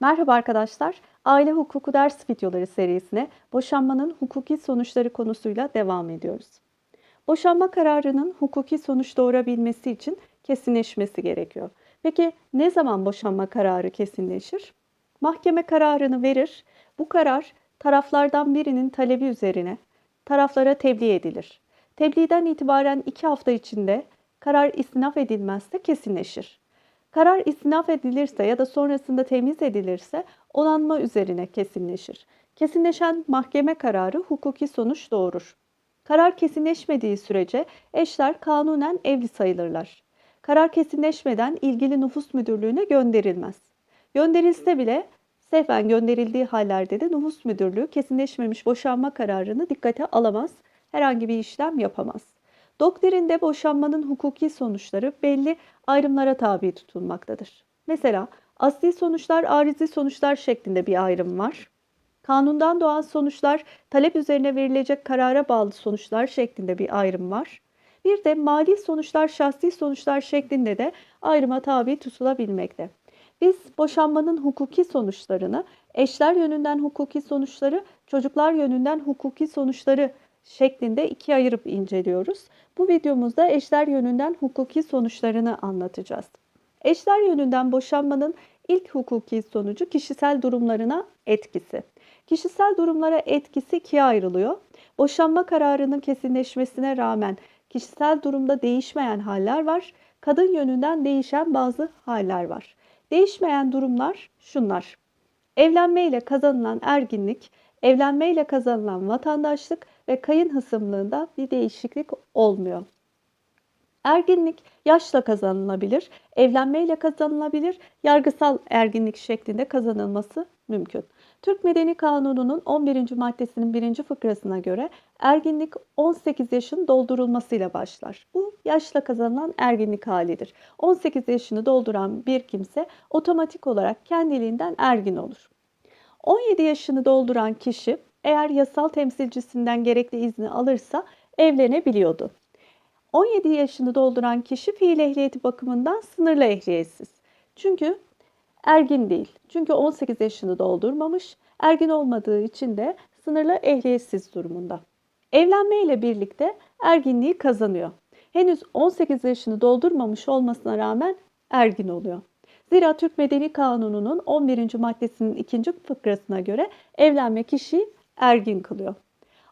Merhaba arkadaşlar. Aile hukuku ders videoları serisine boşanmanın hukuki sonuçları konusuyla devam ediyoruz. Boşanma kararının hukuki sonuç doğurabilmesi için kesinleşmesi gerekiyor. Peki ne zaman boşanma kararı kesinleşir? Mahkeme kararını verir. Bu karar taraflardan birinin talebi üzerine taraflara tebliğ edilir. Tebliğden itibaren iki hafta içinde karar istinaf edilmezse kesinleşir. Karar istinaf edilirse ya da sonrasında temiz edilirse onanma üzerine kesinleşir. Kesinleşen mahkeme kararı hukuki sonuç doğurur. Karar kesinleşmediği sürece eşler kanunen evli sayılırlar. Karar kesinleşmeden ilgili nüfus müdürlüğüne gönderilmez. Gönderilse bile sehven gönderildiği hallerde de nüfus müdürlüğü kesinleşmemiş boşanma kararını dikkate alamaz, herhangi bir işlem yapamaz. Doktrinde boşanmanın hukuki sonuçları belli ayrımlara tabi tutulmaktadır. Mesela asli sonuçlar, arizi sonuçlar şeklinde bir ayrım var. Kanundan doğan sonuçlar, talep üzerine verilecek karara bağlı sonuçlar şeklinde bir ayrım var. Bir de mali sonuçlar, şahsi sonuçlar şeklinde de ayrıma tabi tutulabilmekte. Biz boşanmanın hukuki sonuçlarını, eşler yönünden hukuki sonuçları, çocuklar yönünden hukuki sonuçları şeklinde ikiye ayırıp inceliyoruz. Bu videomuzda eşler yönünden hukuki sonuçlarını anlatacağız. Eşler yönünden boşanmanın ilk hukuki sonucu kişisel durumlarına etkisi. Kişisel durumlara etkisi ikiye ayrılıyor. Boşanma kararının kesinleşmesine rağmen kişisel durumda değişmeyen haller var. Kadın yönünden değişen bazı haller var. Değişmeyen durumlar şunlar. Evlenmeyle kazanılan erginlik, evlenmeyle kazanılan vatandaşlık ve kayın hısımlığında bir değişiklik olmuyor. Erginlik yaşla kazanılabilir, evlenmeyle kazanılabilir, yargısal erginlik şeklinde kazanılması mümkün. Türk Medeni Kanunu'nun 11. maddesinin 1. fıkrasına göre erginlik 18 yaşın doldurulmasıyla başlar. Bu yaşla kazanılan erginlik halidir. 18 yaşını dolduran bir kimse otomatik olarak kendiliğinden ergin olur. 17 yaşını dolduran kişi eğer yasal temsilcisinden gerekli izni alırsa evlenebiliyordu. 17 yaşını dolduran kişi fiil ehliyeti bakımından sınırlı ehliyetsiz. Çünkü ergin değil. Çünkü 18 yaşını doldurmamış. Ergin olmadığı için de sınırlı ehliyetsiz durumunda. Evlenme ile birlikte erginliği kazanıyor. Henüz 18 yaşını doldurmamış olmasına rağmen ergin oluyor. Zira Türk Medeni Kanunu'nun 11. maddesinin 2. fıkrasına göre evlenme kişiyi ergin kılıyor.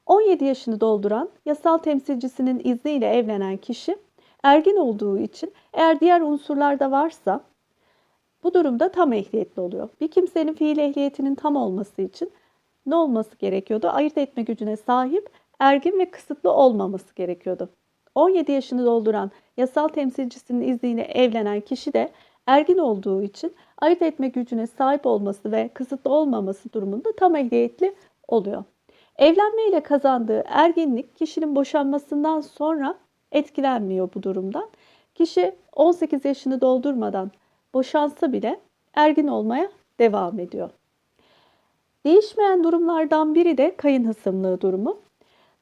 17 yaşını dolduran yasal temsilcisinin izniyle evlenen kişi ergin olduğu için eğer diğer unsurlar da varsa bu durumda tam ehliyetli oluyor. Bir kimsenin fiil ehliyetinin tam olması için ne olması gerekiyordu? Ayırt etme gücüne sahip, ergin ve kısıtlı olmaması gerekiyordu. 17 yaşını dolduran yasal temsilcisinin izniyle evlenen kişi de ergin olduğu için ayırt etme gücüne sahip olması ve kısıtlı olmaması durumunda tam ehliyetli oluyor. Evlenme ile kazandığı erginlik kişinin boşanmasından sonra etkilenmiyor bu durumdan. Kişi 18 yaşını doldurmadan boşansa bile ergin olmaya devam ediyor. Değişmeyen durumlardan biri de kayın hısımlığı durumu.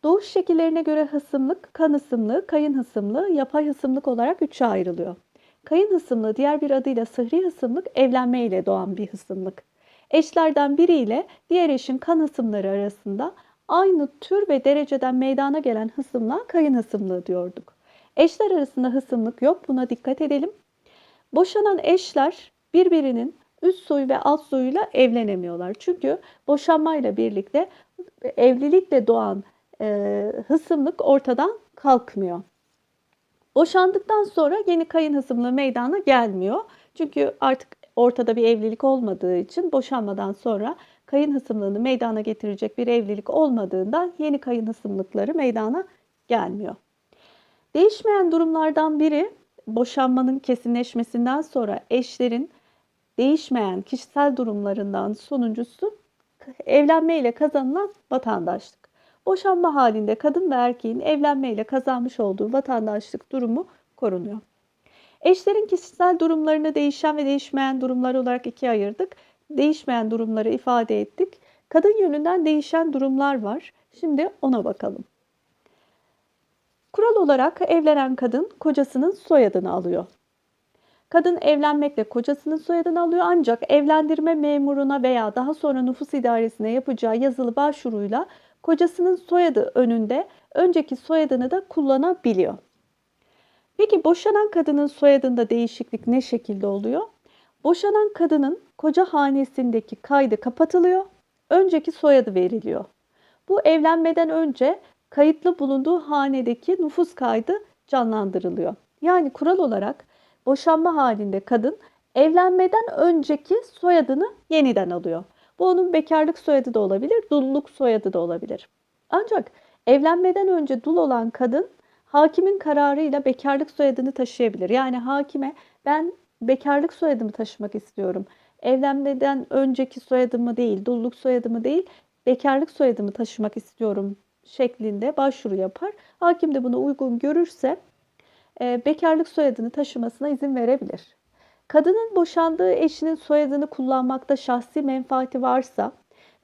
Doğuş şekillerine göre hısımlık, kan hısımlığı, kayın hısımlığı, yapay hısımlık olarak üçe ayrılıyor. Kayın hısımlığı diğer bir adıyla sıhri hısımlık evlenme ile doğan bir hısımlık. Eşlerden biriyle diğer eşin kan hısımları arasında aynı tür ve dereceden meydana gelen hısımlığa kayın hısımlığı diyorduk. Eşler arasında hısımlık yok buna dikkat edelim. Boşanan eşler birbirinin üst soyu ve alt soyuyla evlenemiyorlar. Çünkü boşanmayla birlikte evlilikle doğan e, hısımlık ortadan kalkmıyor. Boşandıktan sonra yeni kayın hısımlığı meydana gelmiyor. Çünkü artık ortada bir evlilik olmadığı için boşanmadan sonra kayın hısımlığını meydana getirecek bir evlilik olmadığından yeni kayın hısımlıkları meydana gelmiyor. Değişmeyen durumlardan biri boşanmanın kesinleşmesinden sonra eşlerin değişmeyen kişisel durumlarından sonuncusu evlenme ile kazanılan vatandaşlık. Boşanma halinde kadın ve erkeğin evlenme ile kazanmış olduğu vatandaşlık durumu korunuyor. Eşlerin kişisel durumlarını değişen ve değişmeyen durumlar olarak ikiye ayırdık. Değişmeyen durumları ifade ettik. Kadın yönünden değişen durumlar var. Şimdi ona bakalım. Kural olarak evlenen kadın kocasının soyadını alıyor. Kadın evlenmekle kocasının soyadını alıyor ancak evlendirme memuruna veya daha sonra nüfus idaresine yapacağı yazılı başvuruyla kocasının soyadı önünde önceki soyadını da kullanabiliyor. Peki boşanan kadının soyadında değişiklik ne şekilde oluyor? Boşanan kadının koca hanesindeki kaydı kapatılıyor, önceki soyadı veriliyor. Bu evlenmeden önce kayıtlı bulunduğu hanedeki nüfus kaydı canlandırılıyor. Yani kural olarak boşanma halinde kadın evlenmeden önceki soyadını yeniden alıyor. Bu onun bekarlık soyadı da olabilir, dulluk soyadı da olabilir. Ancak evlenmeden önce dul olan kadın hakimin kararıyla bekarlık soyadını taşıyabilir. Yani hakime ben bekarlık soyadımı taşımak istiyorum. Evlenmeden önceki soyadımı değil, dulluk soyadımı değil, bekarlık soyadımı taşımak istiyorum şeklinde başvuru yapar. Hakim de bunu uygun görürse e, bekarlık soyadını taşımasına izin verebilir. Kadının boşandığı eşinin soyadını kullanmakta şahsi menfaati varsa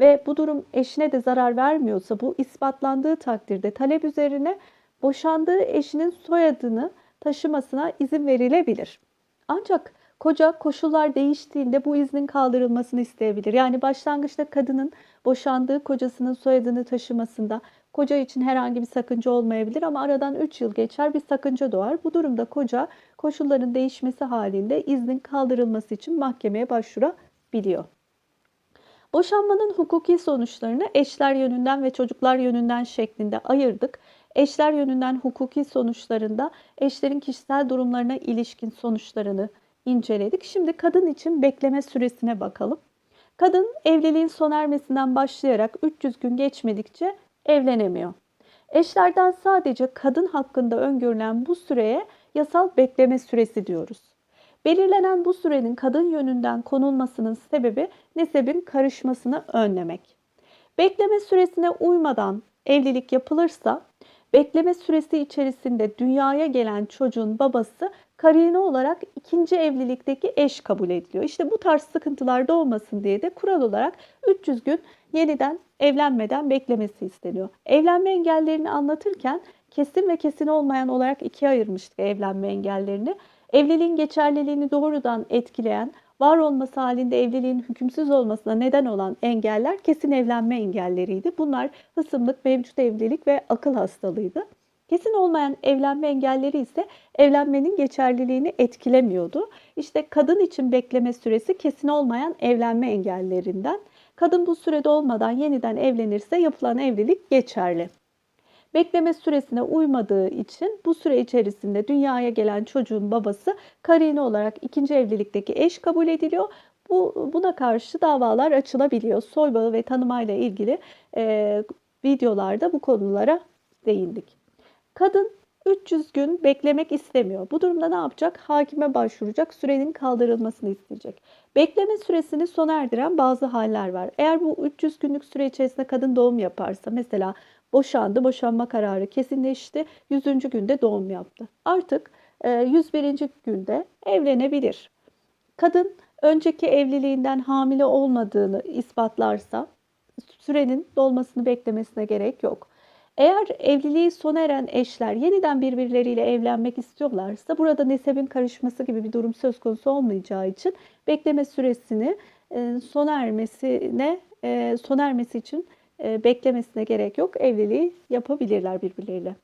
ve bu durum eşine de zarar vermiyorsa bu ispatlandığı takdirde talep üzerine boşandığı eşinin soyadını taşımasına izin verilebilir. Ancak koca koşullar değiştiğinde bu iznin kaldırılmasını isteyebilir. Yani başlangıçta kadının boşandığı kocasının soyadını taşımasında koca için herhangi bir sakınca olmayabilir ama aradan 3 yıl geçer bir sakınca doğar. Bu durumda koca koşulların değişmesi halinde iznin kaldırılması için mahkemeye başvurabiliyor. Boşanmanın hukuki sonuçlarını eşler yönünden ve çocuklar yönünden şeklinde ayırdık. Eşler yönünden hukuki sonuçlarında eşlerin kişisel durumlarına ilişkin sonuçlarını inceledik. Şimdi kadın için bekleme süresine bakalım. Kadın evliliğin sona ermesinden başlayarak 300 gün geçmedikçe evlenemiyor. Eşlerden sadece kadın hakkında öngörülen bu süreye yasal bekleme süresi diyoruz. Belirlenen bu sürenin kadın yönünden konulmasının sebebi nesebin karışmasını önlemek. Bekleme süresine uymadan evlilik yapılırsa bekleme süresi içerisinde dünyaya gelen çocuğun babası karine olarak ikinci evlilikteki eş kabul ediliyor. İşte bu tarz sıkıntılar da olmasın diye de kural olarak 300 gün yeniden evlenmeden beklemesi isteniyor. Evlenme engellerini anlatırken kesin ve kesin olmayan olarak ikiye ayırmıştık evlenme engellerini. Evliliğin geçerliliğini doğrudan etkileyen, var olması halinde evliliğin hükümsüz olmasına neden olan engeller kesin evlenme engelleriydi. Bunlar hısımlık, mevcut evlilik ve akıl hastalığıydı. Kesin olmayan evlenme engelleri ise evlenmenin geçerliliğini etkilemiyordu. İşte kadın için bekleme süresi kesin olmayan evlenme engellerinden. Kadın bu sürede olmadan yeniden evlenirse yapılan evlilik geçerli. Bekleme süresine uymadığı için bu süre içerisinde dünyaya gelen çocuğun babası karine olarak ikinci evlilikteki eş kabul ediliyor. Bu, buna karşı davalar açılabiliyor. Soybağı ve tanımayla ilgili e, videolarda bu konulara değindik. Kadın 300 gün beklemek istemiyor. Bu durumda ne yapacak? Hakime başvuracak, sürenin kaldırılmasını isteyecek. Bekleme süresini sona erdiren bazı haller var. Eğer bu 300 günlük süre içerisinde kadın doğum yaparsa, mesela boşandı, boşanma kararı kesinleşti, 100. günde doğum yaptı. Artık 101. E, günde evlenebilir. Kadın önceki evliliğinden hamile olmadığını ispatlarsa sürenin dolmasını beklemesine gerek yok. Eğer evliliği sona eren eşler yeniden birbirleriyle evlenmek istiyorlarsa burada nesebin karışması gibi bir durum söz konusu olmayacağı için bekleme süresini e, sona ermesine e, sona ermesi için beklemesine gerek yok. Evliliği yapabilirler birbirleriyle.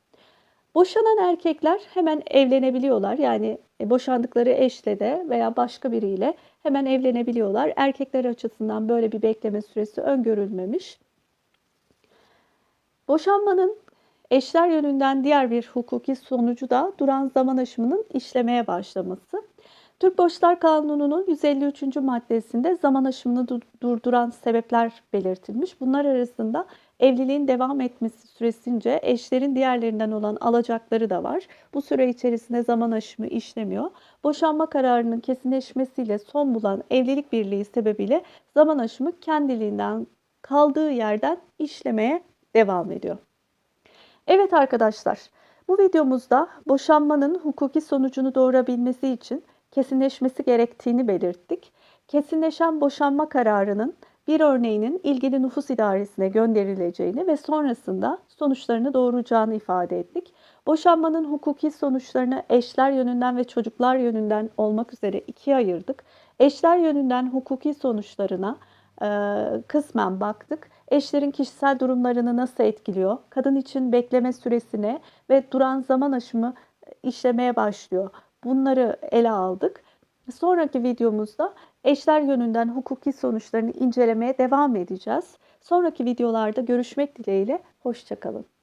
Boşanan erkekler hemen evlenebiliyorlar. Yani boşandıkları eşle de veya başka biriyle hemen evlenebiliyorlar. Erkekler açısından böyle bir bekleme süresi öngörülmemiş. Boşanmanın eşler yönünden diğer bir hukuki sonucu da duran zaman aşımının işlemeye başlaması. Türk Borçlar Kanunu'nun 153. maddesinde zaman aşımını durduran sebepler belirtilmiş. Bunlar arasında evliliğin devam etmesi süresince eşlerin diğerlerinden olan alacakları da var. Bu süre içerisinde zaman aşımı işlemiyor. Boşanma kararının kesinleşmesiyle son bulan evlilik birliği sebebiyle zaman aşımı kendiliğinden kaldığı yerden işlemeye devam ediyor. Evet arkadaşlar, bu videomuzda boşanmanın hukuki sonucunu doğurabilmesi için kesinleşmesi gerektiğini belirttik. Kesinleşen boşanma kararının bir örneğinin ilgili nüfus idaresine gönderileceğini ve sonrasında sonuçlarını doğuracağını ifade ettik. Boşanmanın hukuki sonuçlarını eşler yönünden ve çocuklar yönünden olmak üzere ikiye ayırdık. Eşler yönünden hukuki sonuçlarına e, kısmen baktık. Eşlerin kişisel durumlarını nasıl etkiliyor? Kadın için bekleme süresine ve duran zaman aşımı işlemeye başlıyor. Bunları ele aldık. Sonraki videomuzda eşler yönünden hukuki sonuçlarını incelemeye devam edeceğiz. Sonraki videolarda görüşmek dileğiyle. Hoşçakalın.